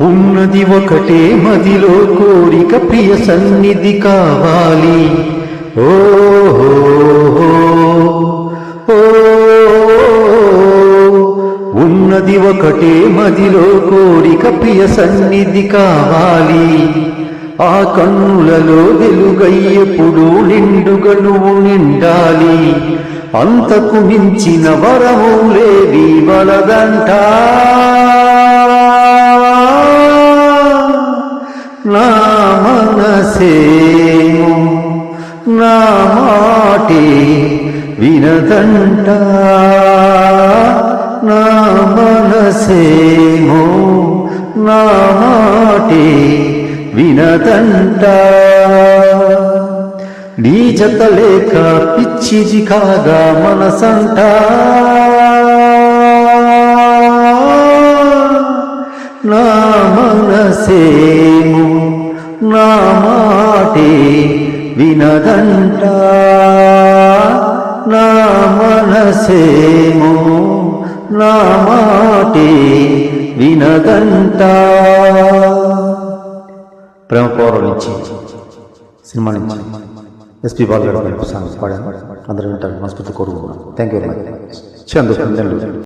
ఉన్నది ఒకటే మదిలో కోరిక ప్రియ సన్నిధి కావాలి. ఓ ఉన్నది ఒకటే మదిలో కోరిక ప్రియ సన్నిధి కావాలి. ఆ కన్నులలో వెలుగై ఎప్పుడు నిండుగా నువ్వు నిండాలి. అంతకు మించిన వరములేవి వలదంటా. నా మనసేమో నా మాటి వినదంట. నా మనసేమో నా మాటి వినదంట. నీ జత లేక పిచ్చిది కాగా మనసంట. నా మనసేము మాటే వినదంట. నా మనసేమో నా మాటే వినదంట. ప్రేమ పౌరం నుంచి సినిమా నుంచి ఎస్పీ బాలు గారు పాడాను. అందరూ వింటారు. మనస్ఫూర్తి కోరుకుంటున్నాను. Thank you very much Chandu.